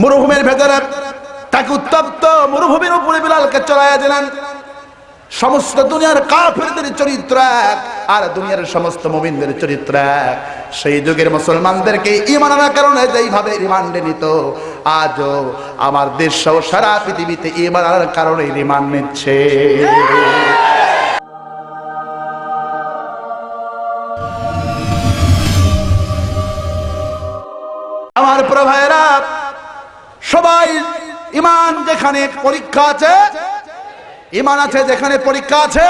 মরুভূমির ভেতরে তাকে উত্তপ্ত মরুভূমির উপরে বিলালকে চড়াইয়া দিলেন। সমস্ত দুনিয়ার কাফেরদের চরিত্র এক, আর দুনিয়ার সমস্ত মুমিনদের চরিত্র এক। সেই যুগের মুসলমানদেরকে ইমান আনার কারণে যেইভাবে রিমান্ডে নিত, আজও আমার দেশ সারা পৃথিবীতে ইমান আনার কারণে রিমান্ড নিচ্ছে। ইমান যেখানে পরীক্ষা আছে, ইমান আছে যেখানে পরীক্ষা আছে,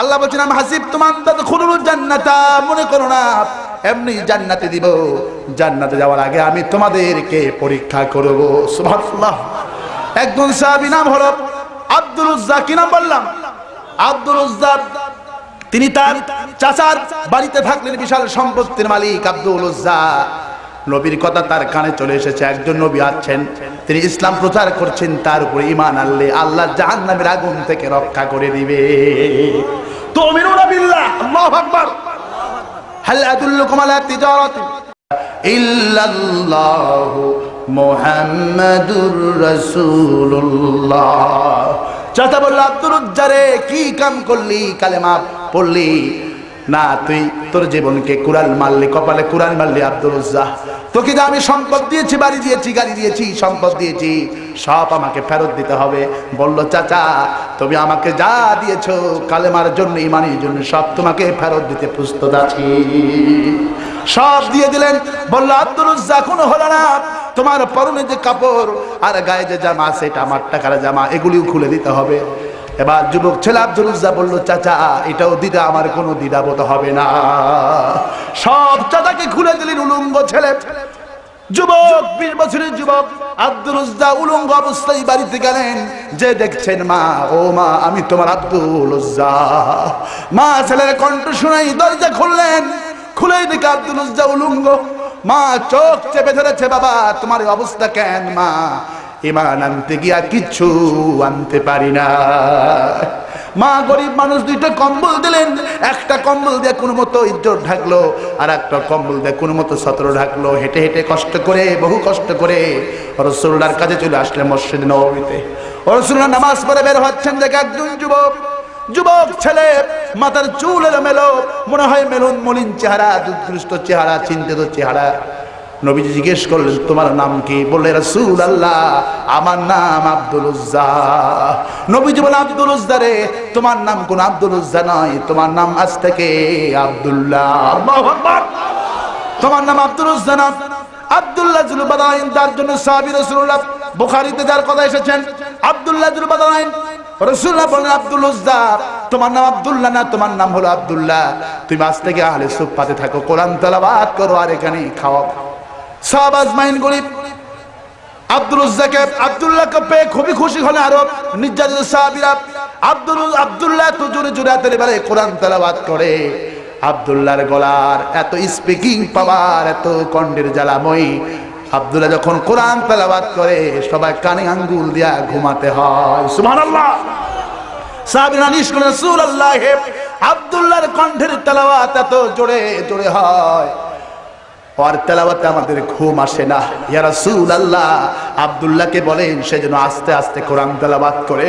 আল্লাহ বলছেন, আমি হাসিব তোমার খুলুল জান্নাতা, মনে করো না, এমনি জান্নাতে দিব। জান্নাতে যাওয়ার আগে আমি তোমাদেরকে পরীক্ষা করব। সুবহানাল্লাহ। একজন সাহাবী নাম হলো আব্দুল উজ্জা, কি নাম বললাম? আব্দুল উজ্জা, তিনি তার চাচার বাড়িতে থাকলেন, বিশাল সম্পত্তির মালিক আব্দুল উজ্জা। নবীর কথা তার কানে চলে এসেছে, একজন নবী আছেন, তিনি ইসলাম প্রচার করছেন, তার উপরে ইমান আনলে আল্লাহ জাহান্নামের আগুন থেকে রক্ষা করে দিবে। আলা তিজারাতি। ইল্লাল্লাহু চাচা বলল আব্দুল কি কাম করলি? কালেমা পড়লি। না, তুই তোর জীবনকে কুরআন মারলি, কপালে কুরআন মারলি আব্দুল উজ্জা তোকে যে আমি সম্পদ দিয়েছি, বাড়ি দিয়েছি, গাড়ি দিয়েছি, সম্পদ দিয়েছি, সব আমাকে ফেরত দিতে হবে। বলল, চাচা, তুমি আমাকে যা দিয়েছ, কালেমার জন্য, ইমানের জন্য, সব তোমাকে ফেরত দিতে প্রস্তুত আছি। সব দিয়ে দিলেন। বলল, আব্দুল কোনো হলো না। তোমার পরনে যে কাপড় আর গায়ে যে জামা, সেটা আমার টাকার জামা, এগুলিও খুলে দিতে হবে। এবার যুবক ছেলে আব্দুল উজ্জা বলল, চাচা, এটাও দিদা, আমার কোনো দ্বিধাবোধ হবে না। সব চাচাকে খুলে দিলেন উলঙ্গ ছেলে। যুবক, বিশ বছরের যুবক আব্দুল উজ্জা উলঙ্গ অবস্থায় বাড়িতে গেলেন। যে দেখছেন মা, ও মা, আমি তোমার আব্দুল উজ্জা মা ছেলের কণ্ঠ শুনাই দরজা খুললেন। খুলেই দেখে আব্দুল উজ্জা উলঙ্গ, মা, চোখ চেপে ধরেছে বাবা, তোমার অবস্থা কেন মা? ইমান আনতে গিয়া কিচ্ছু আনতে পারি না। মা গরিব মানুষ দুইটা কম্বল দিলেন, একটা কম্বল দিয়ে কোনো মতো ইজ্জত ঢাকলো আর একটা কম্বল দিয়ে কোনো মতো সতর ঢাকলো। হেঁটে হেঁটে কষ্ট করে, বহু কষ্ট করে রসুল্লার কাছে চলে আসলে মসজিদ নবমীতে। রসুল্লাহ নামাজ পড়ে বের হচ্ছেন দেখে একজন যুবক যুবক ছেলে, মাথার চুল এলো মেলো মনে হয় মেলুন মলিন চেহারা দুধগ্রস্ত চেহারা, চিন্তিত চেহারা। নবীজি জিজ্ঞেস করলেন, তোমার নাম কি? বললে রাসূল আল্লাহ আমার নাম আব্দুল উজ্জা। নবীজি বলে আব্দুল উজ্জা রে, তোমার নাম কোন আব্দুল উজ্জা নয়, তোমার নাম আজ থেকে আব্দুল্লাহ। তোমার নাম আব্দুল উজ্জা না। আব্দুল্লাহ জুলবাদাইন তার জন্য সাহাবী রাসূলুল্লাহ বুখারীতে যার কথা এসেছেন, আব্দুল্লাহ জুলবাদাইন রসুল্লাহ বলেন আব্দুল উজ্জা, তোমার নাম আব্দুল্লাহ না, তোমার নাম হলো আব্দুল্লাহ। তুমি আজ থেকে আহলে সুফাতে থাকো, কোরআন তেলাওয়াত করো, আর এখানে খাওয়া সব আজমাইন গরিব আব্দুল উজ্জাকে আব্দুল্লাহকে পেয়ে খুবই খুশি হলেন আরও নির্যাতিত আব্দুল আব্দুল্লাহ তো জোরে জোরে হাতের এবারে কোরআন তেলাওয়াত করে। আব্দুল্লাহর গলার এত স্পিকিং পাওয়ার এত কণ্ঠের জ্বালাময়ী। আব্দুল্লাহ যখন কোরআন তেলাওয়াত করে, সবাই কানে আঙ্গুল দিয়া ঘুমাতে হয়। সুবহানাল্লাহ। আব্দুল্লাহর কণ্ঠের তেলাওয়াত এত জোরে জোরে হয়। আর তেলাওয়াতে আমাদের ঘুম আসে না। ইয়া রাসূলুল্লাহ, আব্দুল্লাহকে বলেন, সে যেন আস্তে আস্তে কোরআন তেলাওয়াত করে।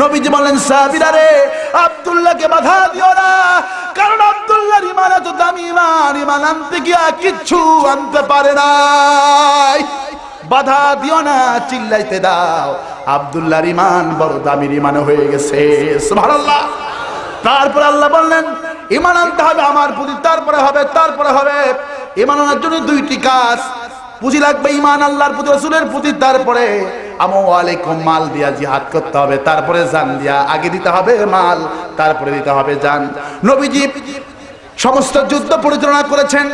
নবীজি বলেন, সাহাবীরা রে, আব্দুল্লাহকে বাধা দিও না, কারণ আব্দুল্লাহর ইমান এত দামি ইমান ইমান আনতে গিয়া কিচ্ছু আনতে পারে নাই। বাধা দিও না, চিল্লাইতে দাও। আব্দুল্লাহর ইমান বড় দামির ইমান হয়ে গেছে। সুবহানাল্লাহ। তারপর আল্লাহ বললেন ইমান আনতে হবে আমার প্রতি, তারপরে হবে তারপরে হবে। ইমান আনার জন্য দুইটি কাজ। পুঁজি লাগবে ইমান আল্লাহর প্রতি, রসুলের প্রতি, তারপরে আলাইকুম, মাল দিয়া জিহাদ করতে হবে, তারপরে জান দিয়া। আগে দিতে হবে মাল, তারপরে দিতে হবে জান। নবীজি সমস্ত যুদ্ধ পরিচালনা করেছেন।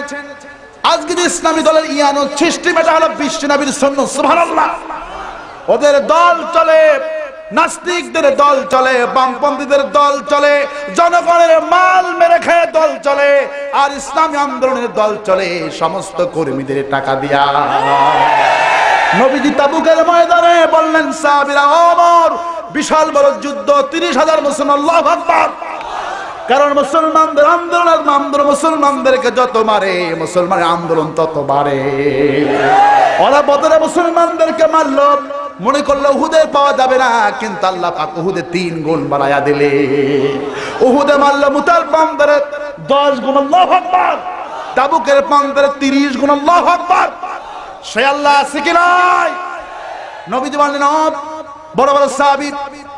আজকে যে ইসলামী দলের ইয়ানো সিস্টেম এটা হলো বিশ্ব নবীর সন্ন সুবহানাল্লাহ। ওদের দল চলে। নাস্তিকদের দল চলে, বামপন্থীদের দল চলে, জনগণের মাল মেরে খেয়ে দল চলে, আর ইসলামী আন্দোলনের দল চলে, সমস্ত কর্মীদের টাকা দিয়া। নবীজি তাবুকের ময়দানে বললেন, সাহাবীরা ওমর বিশাল বড় যুদ্ধ, তিরিশ হাজার মুসলমান, আল্লাহু আকবার। কারণ মুসলমানদের আন্দোলন আর আন্দোলন মুসলমানদেরকে যত মারে, মুসলমানের আন্দোলন তত বাড়ে। ওরা বদলে মুসলমানদেরকে মারলো। মনে করল উহুদে পাওয়া যাবে না, কিন্তু আল্লাহ পাক উহুদে তিন গুণ বাড়াইয়া দিলে। উহুদে মারলো মুতাল পান্দরে দশ গুণ, আল্লাহ আকবার। তাবুকের পান্দরে তিরিশ গুণ, আল্লাহ আকবার। সে আল্লাহ আছে কি নাই? নবীজি বললেন "ও বড় বড় সাহাবী,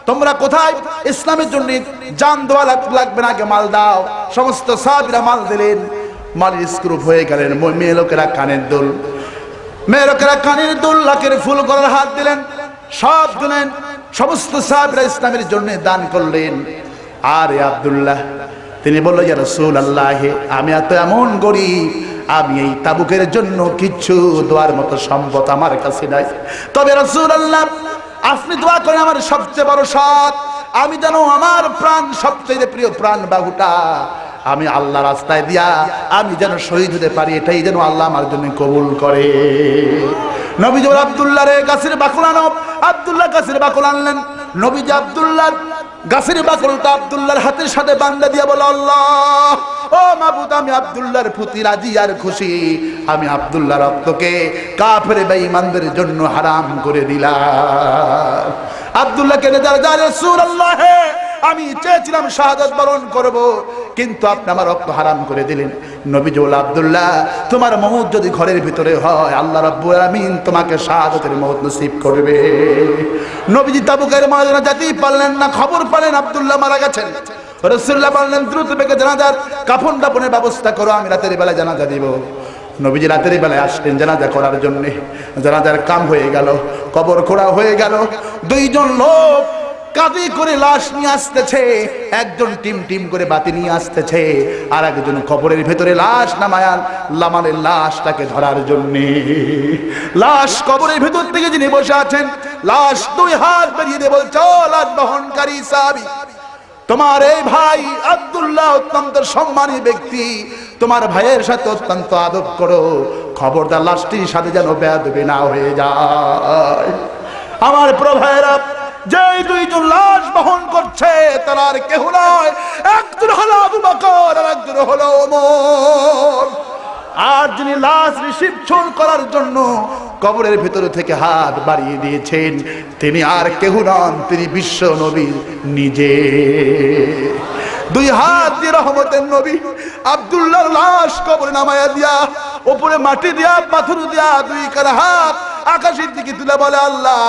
তোমরা কোথায়? ইসলামের জন্য জান দেওয়া লাগবে না আগে মাল দাও। সমস্ত সাহাবীরা মাল দিলেন। মালির স্ক্রুপ হয়ে গেলেন মেয়ে লোকেরা কানের দোল মেয়ে লোকেরা কানের দোল ফুল করার হাত দিলেন। সব দিলেন সমস্ত সাহাবীরা ইসলামের জন্য দান করলেন। আর আব্দুল্লাহ, তিনি বলল, ইয়া রসুল আল্লাহ আমি এত এমন গরিব, আমি এই তাবুকের জন্য কিচ্ছু দোয়ার মতো সম্পদ আমার কাছে নাই। তবে রসুল আল্লাহ আপনি দোয়া করেন আমার সবচেয়ে বড় সৎ আমি যেন আমার প্রাণ, সবচেয়ে প্রিয় প্রাণ বাহুটা আমি আল্লাহ রাস্তায় দিয়া আমি যেন শহীদ হতে পারি, এটাই যেন আল্লাহ আমার জন্য কবুল করে। নবীজ আবদুল্লাহ রে গাছের বাকুল আনো আবদুল্লাহ গাছের বাকুল আনলেন। নবীজ আবদুল্লাহ গাছের বাকুলটা আবদুল্লাহর হাতের সাথে বান্দা দিয়ে বলো, আল্লাহ, ও মাবুদ, আমি আবদুল্লাহর প্রতি রাজি আর খুশি। আমি আবদুল্লাহ রক্তকে কাফের বেঈমানদের জন্য হারাম করে দিলাম। আবদুল্লাহ কেনে যা যা রাসূলুল্লাহ আমি চেয়েছিলাম শাহাদাত বরণ করব, কিন্তু আপনি আমার রক্ত হারাম করে দিলেন। নবীজুল আব্দুল্লাহ, তোমার মৌত যদি ঘরের ভিতরে হয়, আল্লাহ রাব্বুল আমিন তোমাকে শাহাদাতের মৌত নসিব করবে। নবীজি তাবুকের ময়দানে যেতেই পারলেন না, খবর পেলেন, আব্দুল্লাহ মারা গেছেন। রসুল্লাহ বললেন, দ্রুত বেগে জানাজার কাফন দাপনের ব্যবস্থা করো, আমি রাতের বেলায় জানাজা দিব। নবীজি রাতের বেলায় আসলেন জানাজা করার জন্যে। জানাজার কাম হয়ে গেল, কবর খোড়া হয়ে গেল। দুইজন লোক কাঁধে করে লাশ নিয়ে আসতেছে। একজন টিম টিম করে বাতি নিয়ে আসতেছে। আর একজন কবরের ভেতরে লাশ নামায়ান লামানের লাশটাকে ধরার জন্য। লাশ কবরের ভেতর থেকে যিনি বসে আছেন, লাশ দুই হাত বেরিয়ে বলছে, "ও লাশ বহনকারী সাহাবী, তোমার এই ভাই আব্দুল্লাহ অত্যন্ত সম্মানী ব্যক্তি। তোমার ভাইয়ের সাথে অত্যন্ত আদব করো। খবরদার লাশটির সাথে যেন বেয়াদবি না হয়ে যায়। আমার প্রভাইরা যেই দুইজন লাশ বহন করছে, তারা আর কেহ নয় একজন হলো আবু বকর, আর একজন হলো ওমর। আর যিনি লাশ রিসিপশন করার জন্য কবরের ভিতরে থেকে হাত বাড়িয়ে দিয়েছেন, তিনি আর কেউ নন, তিনি বিশ্ব নবী নিজে। দুই হাত দিয়ে রহমতের নবী আব্দুল্লাহর লাশ কবরে নামায়া দিয়া উপরে মাটি দিয়া, পাথর দিয়া, দুই কার হাত আকাশের দিকে তুলে বলে, আল্লাহ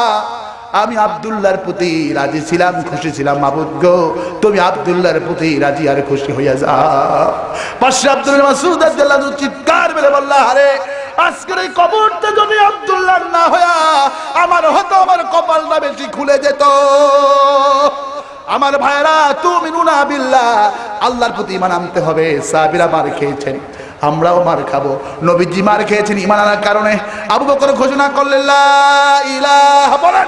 আমি আব্দুল্লাহর প্রতি রাজি ছিলাম, খুশি ছিলাম, মাবুদ গো, তুমি আব্দুল্লাহর প্রতি রাজি আর খুশি হইয়া যাও। পাশে আব্দুল মাসুদ আব্দুল্লাহ চিৎকার মেরে বললা, আরে, আজকের এই কবরটা যদি আব্দুল্লাহ না হইয়া আমার হতো আমার কপালটা বেশি খুলে যেত। আমার ভাইরা তুমি নুনা বিল্লাহ, আল্লাহর প্রতি ইমান আনতে হবে। সাবিরা মার খেয়েছেন, আমরাও মার খাব। নবীজি মার খেয়েছেন ইমান আনার কারণে। আবু বকর ঘোষণা করলেন বলেন।